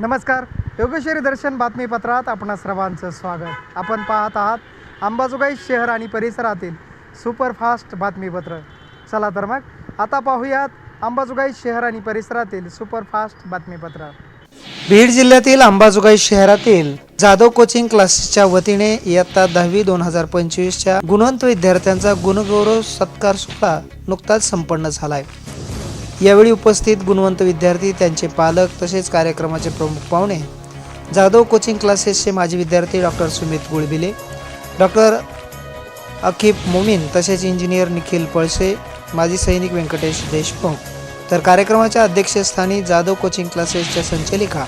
नमस्कार. योगेश्वरी दर्शन बातमीपत्रात आपण सर्वांचं स्वागत. आपण पाहत आहात अंबाजोगाई शहर आणि परिसरातील सुपरफास्ट बातमीपत्र. चला तर मग आता पाहूयात अंबाजोगाई शहर आणि परिसरातील सुपरफास्ट बातमीपत्र. बीड जिल्ह्यातील अंबाजोगाई शहरातील जाधव कोचिंग क्लासेसच्या वतीने इयत्ता दहावी दोन हजार पंचवीसच्या गुणवंत विद्यार्थ्यांचा गुणगौरव सत्कार सुद्धा नुकताच संपन्न झाला आहे यावेळी उपस्थित गुणवंत विद्यार्थी त्यांचे पालक तसेच कार्यक्रमाचे प्रमुख पाहुणे जाधव कोचिंग क्लासेसचे माजी विद्यार्थी डॉक्टर सुमित गुळबिले डॉक्टर अखिब मोमीन तसेच इंजिनियर निखिल पळसे माजी सैनिक व्यंकटेश देशमुख. तर कार्यक्रमाच्या अध्यक्षस्थानी जाधव कोचिंग क्लासेसच्या संचालिका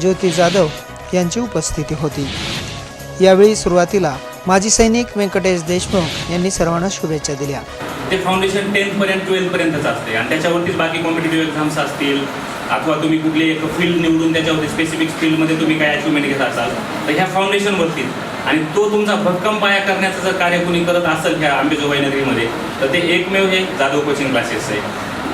ज्योती जाधव यांची उपस्थिती होती. यावेळी सुरुवातीला माजी सैनिक व्यंकटेश देशमुख यांनी सर्वांना शुभेच्छा दिल्या. ते फाउंडेशन टेन्थपर्यंत ट्वेल्थपर्यंतच असते आणि त्याच्यावरतीच बाकी कॉम्पिटेटिव्ह एक्झाम्स असतील अथवा तुम्ही कुठले एक फील्ड निवडून त्याच्यावरती स्पेसिफिक फील्डमध्ये तुम्ही काय अचिव्हमेंट घेत असाल तर ह्या फाउंडेशनवरतीच आणि तो तुमचा भक्कम पाया करण्याचं जर कार्य कुणी करत असेल ह्या आंबेजोगाई नगरीमध्ये तर ते एकमेव हे जाधव कोचिंग क्लासेस आहे.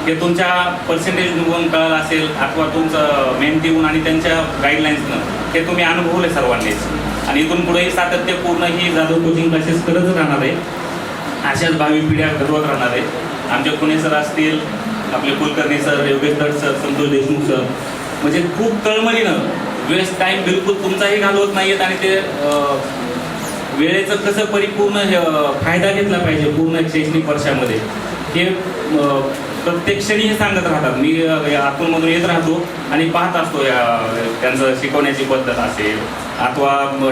हे तुमच्या पर्सेंटेज बघून कळलं असेल अथवा तुमचं मेहनतीहून आणि त्यांच्या गाईडलाईन्सनं हे तुम्ही अनुभवले सर्वांनीच. आणि इथून पुढेही सातत्यपूर्ण ही जाधव कोचिंग क्लासेस करत राहणार आहे. अशाच भावी पिढ्या घडवत राहणार आहे. आमचे पुणे सर असतील आपले कुलकर्णी सर योगेश दट सर संतोष देशमुख सर. म्हणजे खूप तळमळीनं वेस्ट टाईम बिलकुल तुमचाही घालवत नाही आहेत आणि ते वेळेचं कसं परिपूर्ण फायदा घेतला पाहिजे पूर्ण शैक्षणिक वर्षामध्ये. हे प्रत्येक क्षणी हे सांगत राहतात. मी आतूनमधून येत राहतो आणि पाहत असतो या त्यांचं शिकवण्याची पद्धत असेल अथवा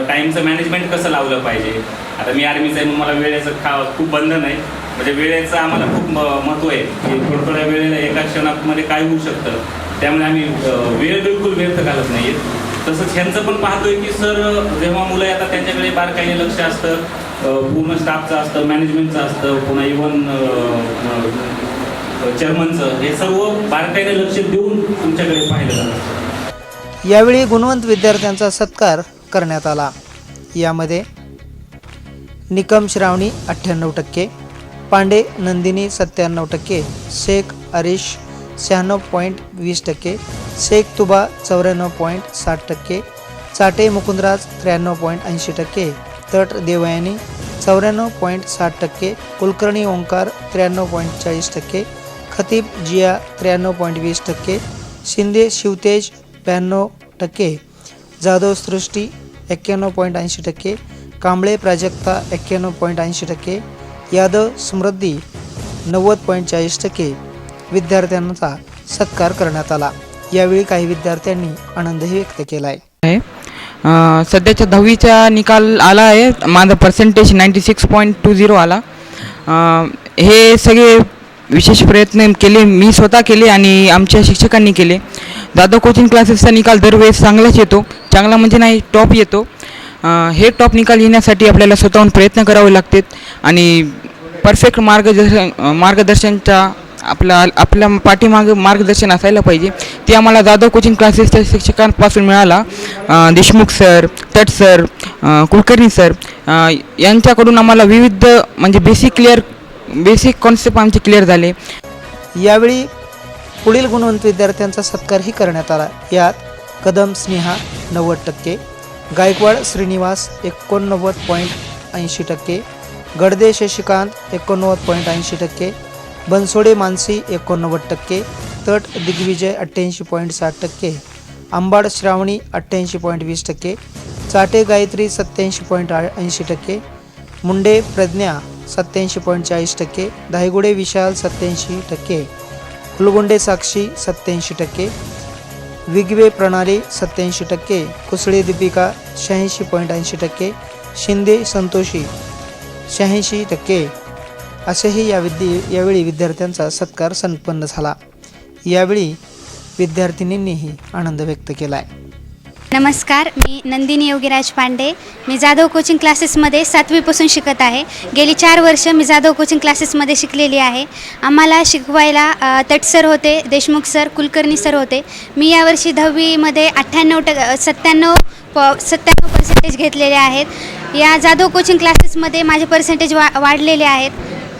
टाईमचं मॅनेजमेंट कसं लावलं पाहिजे. आता मी आर्मीचं आहे मला वेळेचं खा खूप बंधन आहे. म्हणजे वेळेचं आम्हाला खूप महत्त्व आहे. की थोड्या थोड्या वेळेला एका क्षणामध्ये काय होऊ शकतं त्यामुळे आम्ही वेळ बिलकुल व्यर्थ घालत नाही तसंच ह्यांचं पण पाहतोय की सर जेव्हा मुलं येतात त्यांच्याकडे बारकाईने लक्ष असतं. पूर्ण स्टाफचं असतं मॅनेजमेंटचं असतं पुन्हा इव्हन जर्मनचं हे सर्व बारकाईने लक्ष देऊन तुमच्याकडे पाहिलं जातं. यावेळी गुणवंत विद्यार्थ्यांचा सत्कार करण्यात आला. यामध्ये निकम श्रावणी अठ्ठ्याण्णव टक्के पांडे नंदिनी सत्त्याण्णव टक्के शेख अरिश शहाण्णव पॉईंट वीस टक्के शेख तुबा चौऱ्याण्णव पॉईंट साठ टक्के चाटे मुकुंदराज त्र्याण्णव पॉईंट ऐंशी टक्के तट देवयानी चौऱ्याण्णव पॉईंट साठ टक्के कुलकर्णी ओंकार त्र्याण्णव पॉईंट चाळीस टक्के खतीब जिया त्र्याण्णव पॉईंट वीस टक्के शिंदे शिवतेज ब्याण्णव टक्के जाधव सृष्टी एक्क्याण्णव पॉईंट ऐंशी टक्के कांबळे प्राजक्ता एक्क्याण्णव पॉईंट ऐंशी टक्के यादव समृद्धी नव्वद पॉईंट चाळीस टक्के विद्यार्थ्यांचा सत्कार करण्यात आला. यावेळी काही विद्यार्थ्यांनी आनंदही व्यक्त केला आहे. सध्याच्या दहावीचा निकाल आला आहे. माझा percentage ninety six point two zero आला. हे सगळे विशेष प्रयत्न केले मी स्वतः केले आणि आमच्या शिक्षकांनी केले. दादा कोचिंग क्लासेसचा निकाल दरवेळेस चांगलाच येतो चांगला म्हणजे नाही टॉप येतो. हे टॉप निकाल येण्यासाठी आपल्याला स्वतःहून प्रयत्न करावे लागतात आणि परफेक्ट मार्गदर्शन मार्गदर्शनचा आपला आपल्या पाठीमागे मार्गदर्शन असायला पाहिजे. ते आम्हाला जाधव कोचिंग क्लासेसच्या शिक्षकांपासून मिळाला. देशमुख सर तट सर कुलकर्णी सर यांच्याकडून आम्हाला विविध म्हणजे बेसिक क्लिअर बेसिक कॉन्सेप्ट आमचे क्लिअर झाले. यावेळी पुढील गुणवंत विद्यार्थ्यांचा सत्कारही करण्यात आला. यात कदम स्नेहा नव्वद टक्के गायकवाड श्रीनिवास एकोणनव्वद पॉईंट ऐंशी टक्के गडदे शशिकांत एकोणनव्वद पॉईंट ऐंशी टक्के बनसोडे मानसी एकोणनव्वद टक्के तट दिग्विजय अठ्ठ्याऐंशी पॉईंट साठ टक्के आंबाड श्रावणी अठ्ठ्याऐंशी पॉईंट वीस टक्के चाटे गायत्री सत्याऐंशी पॉईंट ऐंशी टक्के मुंडे प्रज्ञा सत्याऐंशी पॉईंट चाळीस टक्के धायगुडे विशाल सत्याऐंशी टक्के फुलगुंडे साक्षी सत्याऐंशी टक्के विगवे प्रणाली सत्याऐंशी टक्के कुसळे दीपिका शहाऐंशी पॉईंट ऐंशी टक्के शिंदे संतोषी शहाऐंशी टक्के. असेही या विद्ये यावेळी विद्यार्थ्यांचा सत्कार संपन्न झाला. यावेळी विद्यार्थिनींनीही आनंद व्यक्त केला आहे नमस्कार मी नंदिनी योगीराज पांडे. मी जाधव कोचिंग क्लासेसमध्ये सातवीपासून शिकत आहे. गेली चार वर्ष मी जाधव कोचिंग क्लासेसमध्ये शिकलेली आहे. आम्हाला शिकवायला तटसर तट सर होते देशमुख सर कुलकर्णी सर होते. मी यावर्षी दहावीमध्ये अठ्ठ्याण्णव ट सत्त्याण्णव प सत्त्याण्णव पर्सेंटेज घेतलेले आहेत. या जाधव कोचिंग क्लासेसमध्ये माझे पर्सेंटेज वा वाढलेले आहेत.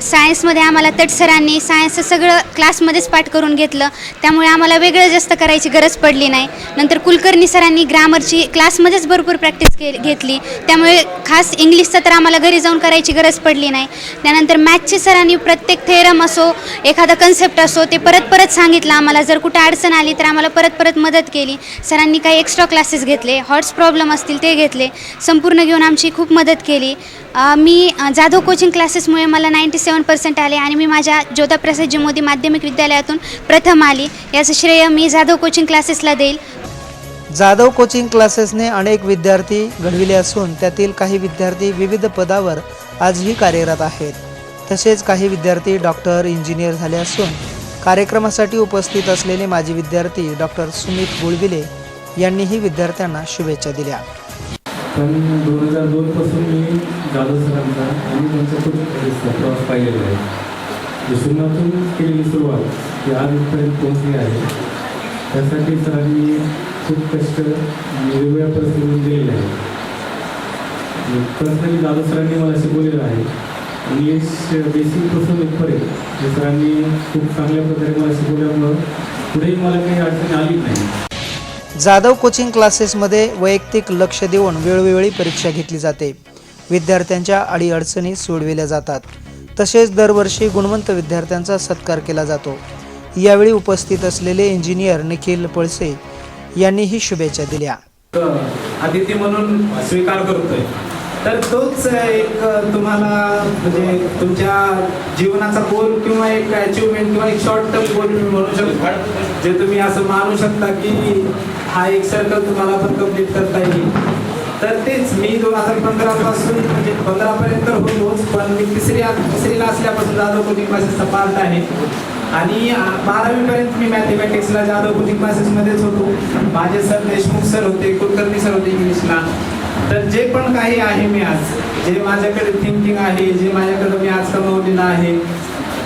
सायन्समध्ये आम्हाला तट सरांनी सायन्सचं सगळं क्लासमध्येच पाठ करून घेतलं. त्यामुळे आम्हाला वेगळं जास्त करायची गरज पडली नाही. नंतर कुलकर्णी सरांनी ग्रामरची क्लासमध्येच भरपूर प्रॅक्टिस के घेतली. त्यामुळे खास इंग्लिशचं तर आम्हाला घरी जाऊन करायची गरज पडली नाही. त्यानंतर मॅथचे सरांनी प्रत्येक थेरम असो एखादा कन्सेप्ट असो ते परत परत सांगितलं आम्हाला. जर कुठं अडचण आली तर आम्हाला परत परत मदत केली. सरांनी काही एक्स्ट्रा क्लासेस घेतले हॉट्स प्रॉब्लेम असतील ते घेतले. संपूर्ण घेऊन आमची खूप मदत केली. मी जाधव कोचिंग क्लासेसमुळे मला नाईंटी सेवन पर्सेंट आले आणि मी माझ्या ज्योताप्रसादजी मोदी माध्यमिक विद्यालयातून प्रथम आली. याचं श्रेय मी जाधव कोचिंग क्लासेसला देईल. जाधव कोचिंग क्लासेसने अनेक विद्यार्थी घडविले असून त्यातील काही विद्यार्थी विविध पदावर आजही कार्यरत आहेत. तसेच काही विद्यार्थी डॉक्टर इंजिनियर झाले असून कार्यक्रमासाठी उपस्थित असलेले माजी विद्यार्थी डॉक्टर सुमित गुळविले यांनीही विद्यार्थ्यांना शुभेच्छा दिल्या. पण दोन हजार दोनपासून मी जाधव सरांचा आणि त्यांचा खूप प्रवास पाहिलेला आहे. दुसऱ्यातून केलेली सुरुवात ही आजपर्यंत पोहोचली आहे. त्यासाठी सरांनी खूप कष्ट वेगवेगळ्या परिस्थितीतून दिलेले आहे पर्सनली जाधव सरांनी मला शिकवलेलं आहे इंग्लिश बेसिकपासून इथपर्यंत. हे सरांनी खूप चांगल्या प्रकारे मला शिकवल्यामुळं पुढेही मला काही अडचणी आली नाही जाधव कोचिंग क्लासेसमध्ये वैयक्तिक लक्ष देऊन वेळोवेळी परीक्षा घेतली जाते. विद्यार्थ्यांच्या अडीअडचणी सोडविल्या जातात. तसेच दरवर्षी गुणवंत विद्यार्थ्यांचा सत्कार केला जातो. यावेळी उपस्थित असलेले इंजिनियर निखिल पळसे यांनीही शुभेच्छा दिल्या. अतिथी म्हणून स्वीकार करतोय. तर तोच एक तुम्हाला म्हणजे तुमच्या जीवनाचा गोल किंवा एक अचिव्हमेंट किंवा एक शॉर्ट टर्म गोल तुम्ही म्हणू शकता. जे तुम्ही असं मानू शकता की हा एक सर्कल तुम्हाला पण कंप्लीट करता येईल. तर तेच मी दोन हजार पंधरा पासून म्हणजे पंधरा पर्यंत होतोच पण मी तिसरी तिसरीला असल्यापासून जाधव कोचिंग क्लासेसचा पार्ट आहे. आणि बारावी पर्यंत मी मॅथमॅटिक्सला जाधव कोचिंग क्लासेसमध्येच होतो. माझे सर देशमुख सर होते कुलकर्णी सर होते इंग्लिशला तर जे पण काही आहे मी आज जे माझ्याकडे थिंकिंग आहे जे माझ्याकडे मी आज कमवलेलं आहे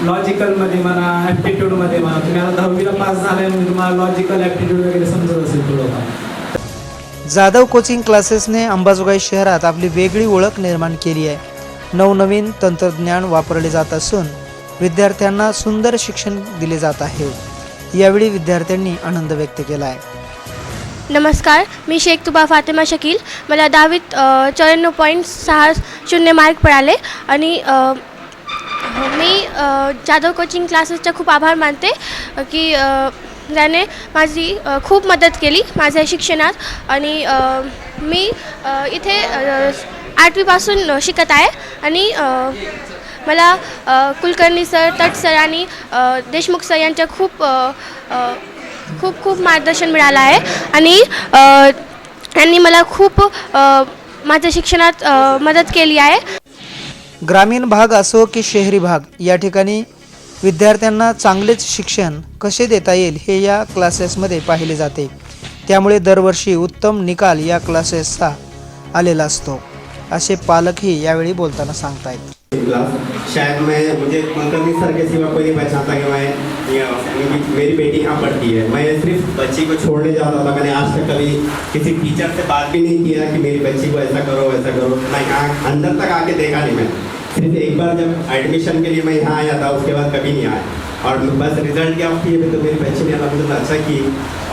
लॉजिकलमध्ये म्हणा ॲप्टिट्यूडमध्ये म्हणा तुम्ही आता दहावीला पास झाले म्हणजे तुम्हाला लॉजिकल ॲप्टिट्यूड वगैरे समजत असेल थोडंफार जाधव कोचिंग क्लासेसने अंबाजोगाई शहरात आपली वेगळी ओळख निर्माण केली आहे. नवनवीन तंत्रज्ञान वापरले जात असून विद्यार्थ्यांना सुंदर शिक्षण दिले जात आहे. यावेळी विद्यार्थ्यांनी आनंद व्यक्त केला आहे. नमस्कार मी शेख तुबा फातिमा शकील. मला दहावीत चौऱ्याण्णव पॉईंट सहा शून्य मार्क पडाले आणि मी जाधव कोचिंग क्लासेसचा खूप आभार मानते की त्याने माझी खूप मदत केली माझ्या शिक्षणात आणि मी इथे आठवीपासून शिकत आहे आणि मला कुलकर्णी सर तट सर आणि देशमुख सर यांच्या खूप खूप खूप मार्गदर्शन मिळालं आहे. आणि त्यांनी मला खूप माझ्या शिक्षणात मदत केली आहे. ग्रामीण भाग असो की शहरी भाग या ठिकाणी विद्यार्थ्यांना चांगलेच शिक्षण कसे देता येईल हे या क्लासेसमध्ये पाहिले जाते. त्यामुळे दरवर्षी उत्तम निकाल या क्लासेसचा आलेला असतो. असे पालकही यावेळी बोलताना सांगतायत. क्लास। शायद मैं, मुझे कुलकर्णी सर के सिवा कोई नहीं पहचानता कि मैं मेरी मेरी बेटी यहाँ पढ़ती है। मैं सिर्फ़ बच्ची को छोड़ने जाता था। मैंने आज तक कभी किसी टीचर से बात भी नहीं किया कि मेरी बच्ची को ऐसा करो, वैसा करो। मैं यहाँ अंदर तक आके देखा नहीं मैंने। सिर्फ एक बार जब एडमिशन के लिए मैं यहाँ आया था उसके बाद कभी नहीं आया। और बस रिजल्ट क्या होती है तो मेरी बच्चे ने अलहमदिल्ला अच्छा की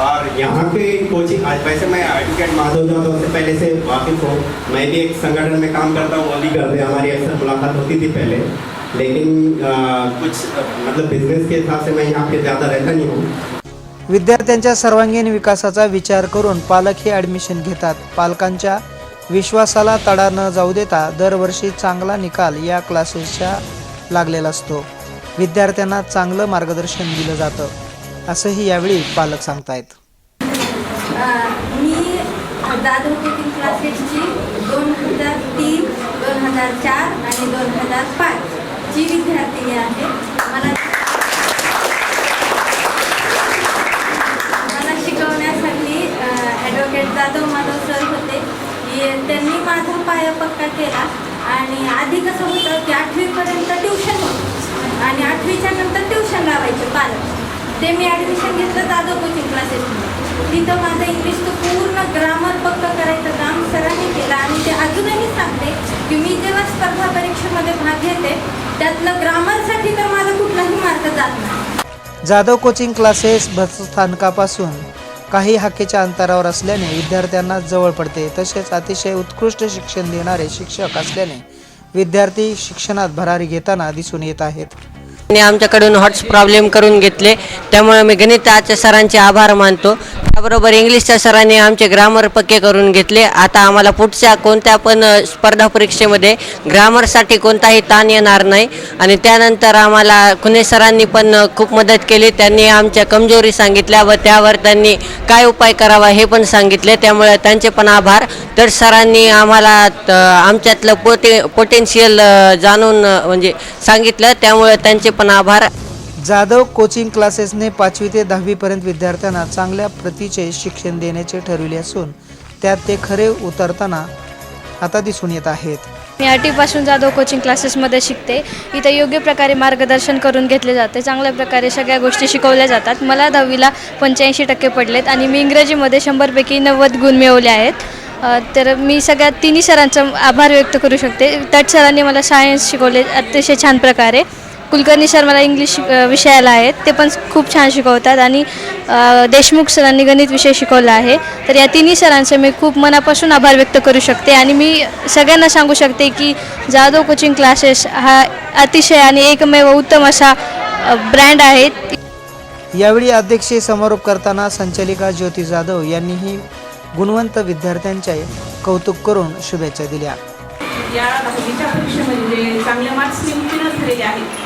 और यहाँ पे कोचिंग आज वैसे मैं एडवोकेट माधव जाधव से पहले से वाकिफ हूँ। मैं भी एक संगठन में काम करता हूँ वो भी करते हैं हमारी अक्सर मुलाकात होती थी पहले। लेकिन आ, कुछ मतलब बिजनेस के हिसाब से मैं यहाँ पे ज़्यादा रहता नहीं हूँ। विद्यार्थ्यांच्या सर्वांगीण विकासाचा विचार करून पालक हे ॲडमिशन घेतात. पालकांच्या विश्वासाला तडा न जाऊ देता दरवर्षी चांगला निकाल या क्लासेसच्या लागलेला असतो. विद्यार्थ्यांना चांगलं मार्गदर्शन दिलं जातं असंही यावेळी पालक सांगतायत. मी जाधव कुकिंग क्लासेसची दोन हजार तीन दोन हजार चार आणि दोन हजार पाच विद्यार्थिनी आहे मला मला शिकवण्यासाठी ॲडव्होकेट जाधव माधव त्यांनी माझा पाया पक्का केला. आणि आधी कसं होतं की आठवीपर्यंत ट्युशन होतं. आणि आठवीच्या नंतर ट्युशन लावायचे पालक. ते मी ॲडमिशन घेतलं जाधव कोचिंग क्लासेसमध्ये तिथं माझं इंग्लिशचं पूर्ण ग्रामर पक्क करायचं काम सरांनी केलं. आणि ते अजूनही सांगते की मी जेव्हा स्पर्धा परीक्षेमध्ये भाग घेते त्यातलं ग्रामरसाठी तर माझा कुठलाही मार्क जात नाही. जाधव कोचिंग क्लासेस बसस्थानकापासून काही हाकेच्या अंतरावर असल्याने विद्यार्थ्यांना जवळ पडते. तसेच अतिशय उत्कृष्ट शिक्षण देणारे शिक्षक असल्याने विद्यार्थी शिक्षणात भरारी घेताना दिसून येत आहेत. आमच्याकडून हॉट्स प्रॉब्लेम करून घेतले. त्यामुळे मी गणिताच्या सरांचे आभार मानतो. त्याबरोबर इंग्लिशच्या सरांनी आमचे ग्रामर पक्के करून घेतले. आता आम्हाला पुढच्या कोणत्या पण स्पर्धा परीक्षेमध्ये ग्रामरसाठी कोणताही ताण येणार नाही. आणि त्यानंतर आम्हाला खुने सरांनी पण खूप मदत केली. त्यांनी आमच्या कमजोरी सांगितल्या व त्यावर त्यांनी काय उपाय करावा हे पण सांगितले. त्यामुळे त्यांचे पण आभार. तर सरांनी आम्हाला आमच्यातलं पोटे पोटेन्शियल जाणून म्हणजे सांगितलं. त्यामुळे त्यांचे पण आभार. जाधव कोचिंग क्लासेसने पाचवी ते दहावीपर्यंत विद्यार्थ्यांना चांगल्या प्रतीचे शिक्षण देण्याचे ठरविले असून त्यात ते खरे उतरताना आता दिसून येत आहेत. मी आठवीपासून जाधव कोचिंग क्लासेसमध्ये शिकते. इथे योग्य प्रकारे मार्गदर्शन करून घेतले जाते. चांगल्या प्रकारे सगळ्या गोष्टी शिकवल्या जातात. मला दहावीला पंच्याऐंशी टक्के पडलेत आणि मी इंग्रजीमध्ये शंभरपैकी नव्वद गुण मिळवले आहेत. तर मी सगळ्या तिन्ही सरांचा आभार व्यक्त करू शकते. तट सरांनी मला सायन्स शिकवले अतिशय छान प्रकारे. कुलकर्णी सर मला इंग्लिश विषयाला आहेत. ते पण खूप छान शिकवतात आणि देशमुख सरांनी गणित विषय शिकवला आहे. तर या तिन्ही सरांचे मी खूप मनापासून आभार व्यक्त करू शकते आणि मी सगळ्यांना सांगू शकते की जाधव कोचिंग क्लासेस हा अतिशय आणि एकमेव उत्तम असा ब्रँड आहे. यावेळी अध्यक्षीय समारोप करताना संचालिका ज्योती जाधव यांनीही गुणवंत विद्यार्थ्यांचे कौतुक करून शुभेच्छा दिल्या. या दहावीच्या परीक्षेमध्ये चांगल्या मार्क्सने उत्तीर्ण झालेले आहेत.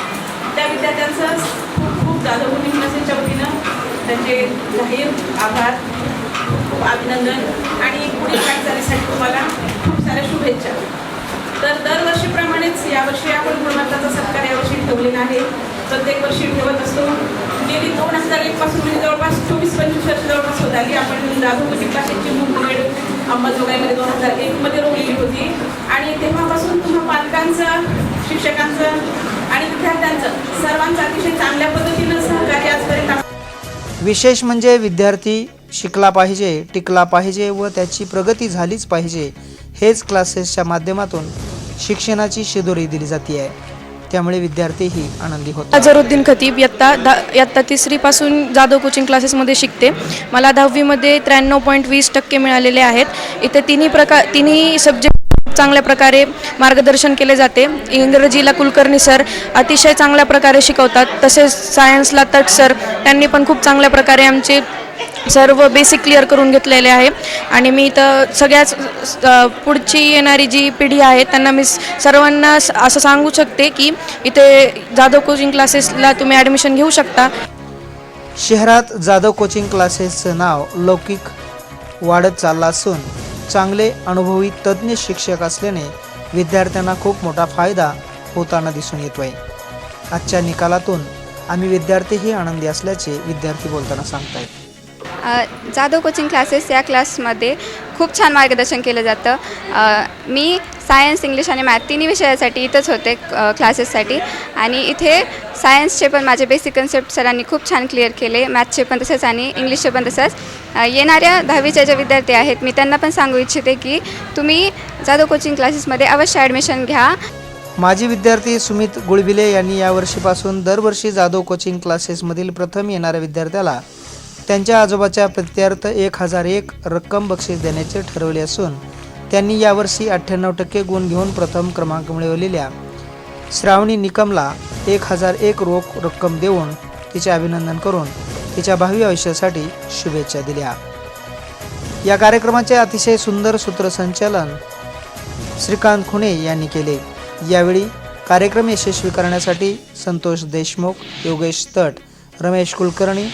विद्यार्थ्यांचं खूप खूप जाधव कोचिंग क्लासेसच्या वतीनं त्यांचे जाहीर आभार खूप अभिनंदन. आणि पुढील वाटचालीसाठी तुम्हाला खूप साऱ्या शुभेच्छा. तर दरवर्षीप्रमाणेच यावर्षी आपण गुणवत्ताचा सत्कार यावर्षी ठेवलेला आहे. प्रत्येक वर्षी ठेवत असतो. गेली दोन हजार एकपासून म्हणजे जवळपास चोवीस पंचवीस वर्ष जवळपास होत आली. आपण जाधव कोचिंग क्लासेसची मुंबई अंबाजोगाईमध्ये दोन हजार एकमध्ये रोवलेली होती. आणि तेव्हापासून तुम्हा पालकांचं शिक्षकांचं सर्वांचं अतिशय चांगल्या पद्धतीनं सहकार्य आजपर्यंत आप- विशेष म्हणजे विद्यार्थी शिकला पाहिजे टिकला पाहिजे व त्याची प्रगती झालीच पाहिजे हेच क्लासेसच्या माध्यमातून शिक्षणाची शिदोरी दिली जाते आहे त्यामुळे विद्यार्थीही आनंदी होतात. अझरुद्दीन खतीब इयत्ता दा इयत्ता तिसरीपासून जाधव कोचिंग क्लासेसमध्ये शिकते. मला दहावीमध्ये त्र्याण्णव पॉईंट वीस टक्के मिळालेले आहेत. इथे तिन्ही प्रकार तिन्ही सब्जेक्ट चांगल्या प्रकारे मार्गदर्शन केले जाते. इंग्रजीला कुलकर्णी सर अतिशय चांगल्या प्रकारे शिकवतात. तसेच सायन्सला तट सर त्यांनी पण खूप चांगल्या प्रकारे आमचे सर्व बेसिक क्लिअर करून घेतलेले आहे. आणि मी इथं सगळ्याच पुढची येणारी जी पिढी आहे त्यांना मी सर्वांना असं सांगू शकते की इथे जाधव कोचिंग क्लासेसला तुम्ही ॲडमिशन घेऊ शकता. शहरात जाधव कोचिंग क्लासेसचं नाव लौकिक वाढत चाललं असून चांगले अनुभवी तज्ज्ञ शिक्षक असल्याने विद्यार्थ्यांना खूप मोठा फायदा होताना दिसून येतो आहे आजच्या निकालातून आम्ही विद्यार्थीही आनंदी असल्याचे विद्यार्थी बोलताना सांगतायत. अ, जाधव कोचिंग क्लासेस या क्लासमध्ये खूप छान मार्गदर्शन केलं जातं. मी सायन्स इंग्लिश आणि मॅथ तिन्ही विषयासाठी इथंच होते क्लासेससाठी आणि इथे सायन्सचे पण माझे बेसिक कन्सेप्ट सरांनी खूप छान क्लिअर केले मॅथचे पण तसेच आणि इंग्लिशचे पण तसंच. येणाऱ्या दहावीच्या ज्या विद्यार्थी आहेत मी त्यांना पण सांगू इच्छिते की तुम्ही जाधव कोचिंग क्लासेसमध्ये अवश्य ॲडमिशन घ्या. माजी विद्यार्थी सुमित गुळबिले यांनी यावर्षीपासून दरवर्षी जाधव कोचिंग क्लासेसमधील प्रथम येणाऱ्या विद्यार्थ्याला त्यांच्या आजोबाच्या प्रत्यर्थ एक हजार एक रक्कम बक्षीस देण्याचे ठरवले असून त्यांनी यावर्षी अठ्ठ्याण्णव टक्के गुण घेऊन प्रथम क्रमांक मिळवलेल्या श्रावणी निकमला एक हजार एक रोख रक्कम देऊन तिचे अभिनंदन करून तिच्या भावी आयुष्यासाठी शुभेच्छा दिल्या. या कार्यक्रमाचे अतिशय सुंदर सूत्रसंचालन श्रीकांत खुणे यांनी केले. यावेळी कार्यक्रम यशस्वी करण्यासाठी संतोष देशमुख योगेश तट रमेश कुलकर्णी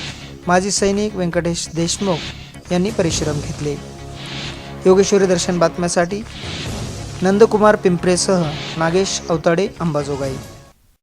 माजी सैनिक व्यंकटेश देशमुख यांनी परिश्रम घेतले. योगेश्वरी दर्शन बातम्यासाठी नंदकुमार पिंपरेसह नागेश अवताडे अंबाजोगाई.